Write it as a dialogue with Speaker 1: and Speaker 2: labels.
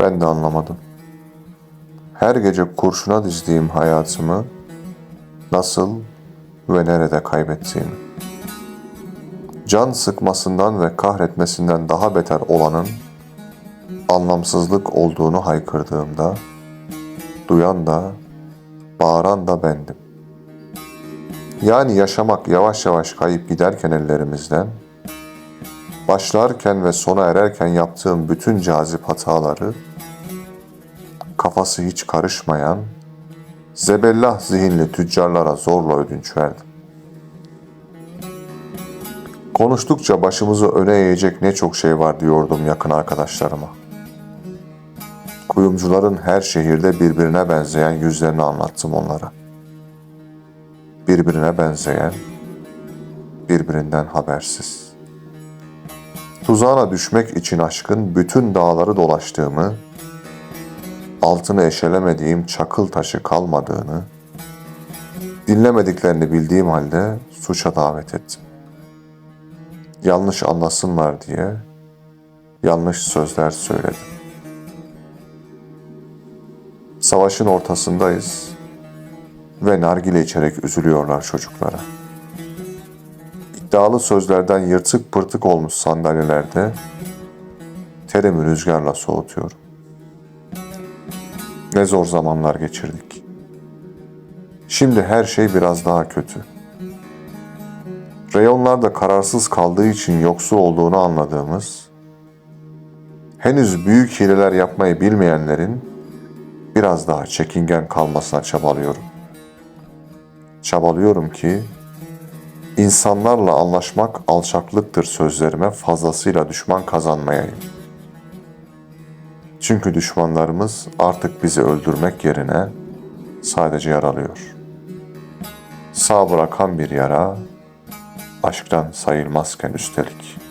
Speaker 1: Ben de anlamadım. Her gece kurşuna dizdiğim hayatımı nasıl ve nerede kaybettiğimi. Can sıkmasından ve kahretmesinden daha beter olanın anlamsızlık olduğunu haykırdığımda duyan da bağıran da bendim. Yani yaşamak yavaş yavaş kayıp giderken ellerimizden, başlarken ve sona ererken yaptığım bütün cazip hataları, kafası hiç karışmayan, zebellah zihinli tüccarlara zorla ödünç verdim. Konuştukça başımızı öne eğecek ne çok şey var diyordum yakın arkadaşlarıma. Kuyumcuların her şehirde birbirine benzeyen yüzlerini anlattım onlara. Birbirine benzeyen, birbirinden habersiz. Tuzağına düşmek için aşkın bütün dağları dolaştığımı, altını eşelemediğim çakıl taşı kalmadığını, dinlemediklerini bildiğim halde suça davet ettim. Yanlış anlasınlar diye yanlış sözler söyledim. Savaşın ortasındayız ve nargile içerek üzülüyorlar çocuklara. İddialı sözlerden yırtık pırtık olmuş sandalyelerde terimi rüzgarla soğutuyorum. Ne zor zamanlar geçirdik. Şimdi her şey biraz daha kötü. Reyonlarda kararsız kaldığı için yoksul olduğunu anladığımız, henüz büyük hileler yapmayı bilmeyenlerin biraz daha çekingen kalmasına çabalıyorum. Çabalıyorum ki insanlarla anlaşmak alçaklıktır sözlerime fazlasıyla düşman kazanmayayım. Çünkü düşmanlarımız artık bizi öldürmek yerine sadece yaralıyor. Sağ bırakan bir yara aşktan sayılmazken üstelik.''